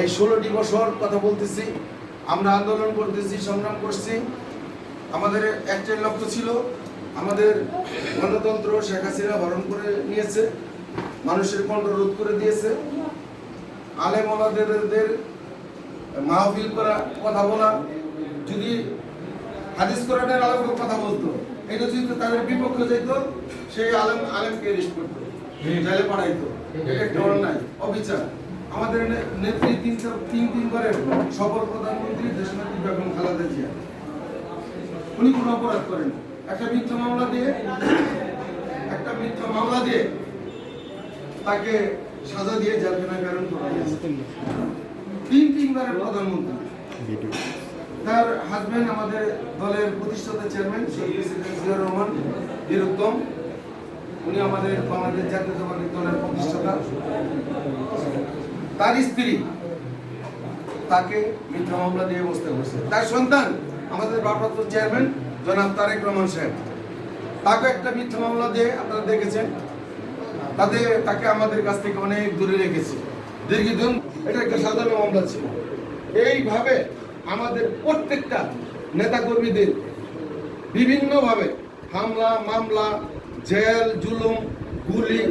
এই ষোলোটি বছর কথা বলতেছি আমরা আন্দোলন করতেছি সংগ্রাম করছি। আমাদের একটাই লক্ষ্য ছিল আমাদের গণতন্ত্র শেখ হাসিনা হরণ করে নিয়েছে মানুষের কণ্ঠ রোধ করে দিয়েছে। আলেম ওলাদের মাহফিল করা কথা বলা যদি হাদিস কোরআনের আলেমকে কথা বলতো এটা যদি তাদের বিপক্ষে যেত সেই আলেম আলেমকে রেস্ট করতো জেলে পাঠাইতো। এটা একটা অন্যায় অবিচার। আমাদের নেত্রী তিন তিন তিনবারের সফল প্রধানমন্ত্রী দেশনেত্রী বেগম খালেদা জিয়া। উনি কোনো অপরাধ করেন একটা মিথ্যা মামলা দিয়ে, একটা মিথ্যা মামলা দিয়ে তাকে সাজা দিয়ে জেলখানায় প্রেরণ করা তিন তিনবারের প্রধানমন্ত্রী। তার হাজবেন্ড আমাদের দলের প্রতিষ্ঠাতা চেয়ারম্যান জিয়াউর রহমান বীরুত্তম উনি আমাদের বাংলাদেশ জাতীয়তাবাদী দলের প্রতিষ্ঠাতা। তার স্ত্রী তাকে মিথ্যা মামলা দিয়ে বসতে হয়েছে তার সন্তান আমাদের ভারপ্রাপ্ত চেয়ারম্যান জনাব তারেক রহমান সাহেব। তাকে একটা মিথ্যা মামলা দিয়ে আপনারা দেখেছেন। তাতে তাকে আমাদের কাছ থেকে অনেক দূরে রেখেছে। দীর্ঘদিন এটা একটা সাধারণ মামলা ছিল। এইভাবে আমাদের প্রত্যেকটা নেতাকর্মীদের বিভিন্নভাবে হামলা, মামলা, জেল, জুলুম, গুলি,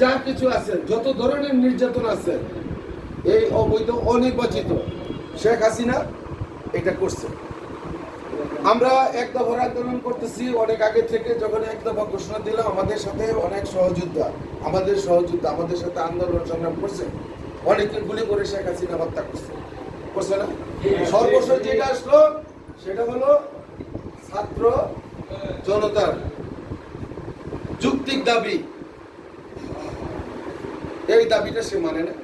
যা কিছু আছে, যত ধরনের নির্যাতন আছে এই অবৈধ অনির্বাচিত শেখ হাসিনা এটা করছে। আমরা এক দফার আন্দোলন করতেছি, অনেক আগে থেকে যখন এক দফা ঘোষণা দিলাম আমাদের সাথে অনেক সহযোদ্ধা, আমাদের সহযোদ্ধা, আমাদের সাথে আন্দোলন সংগ্রাম করছে, অনেকে গুলি করে শেখ হাসিনা হত্যা করছে। করছে না? সর্বশেষ যেটা আসলো, সেটা হলো ছাত্র জনতার যুক্তিক দাবি। এই দাবিটা সে মানে না।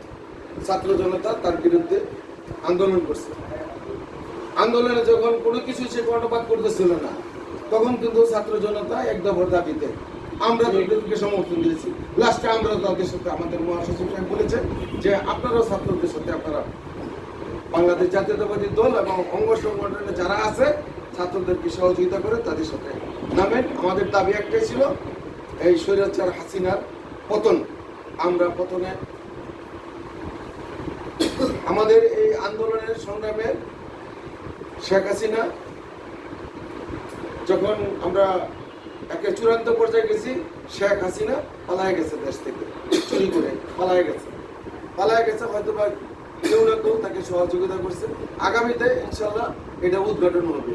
ছাত্র জনতা তার বিরুদ্ধে আন্দোলন করছে। আন্দোলনে যখন কোনো কিছু সে কর্ণপাত করতেছিল না, তখন কিন্তু ছাত্র জনতা এক দফার দাবিতে আমরা তাদেরকে সমর্থন দিয়েছি। লাস্টে আমরা তাদের সাথে, আমাদের মহাসচিব সাহেব বলেছেন যে আপনারাও ছাত্রদের সাথে আপনারা বাংলাদেশ জাতীয়তাবাদী দল এবং অঙ্গ সংগঠনে যারা আছে, ছাত্রদেরকে সহযোগিতা করে তাদের সাথে নামেন। আমাদের দাবি একটাই ছিল, এই স্বৈরাচার হাসিনার পতন। আমরা পতনে আমাদের এই আন্দোলনের সংগ্রামে শেখ হাসিনা, যখন আমরা একটা চূড়ান্ত পর্যায়ে গেছি, শেখ হাসিনা পালায় গেছে দেশ থেকে, চুরি করে পালায় গেছে। পালায় গেছে হয়তো বা কেউ না কেউ তাকে সহযোগিতা করছে। আগামীতে ইনশাল্লাহ এটা উদ্ঘাটন হবে।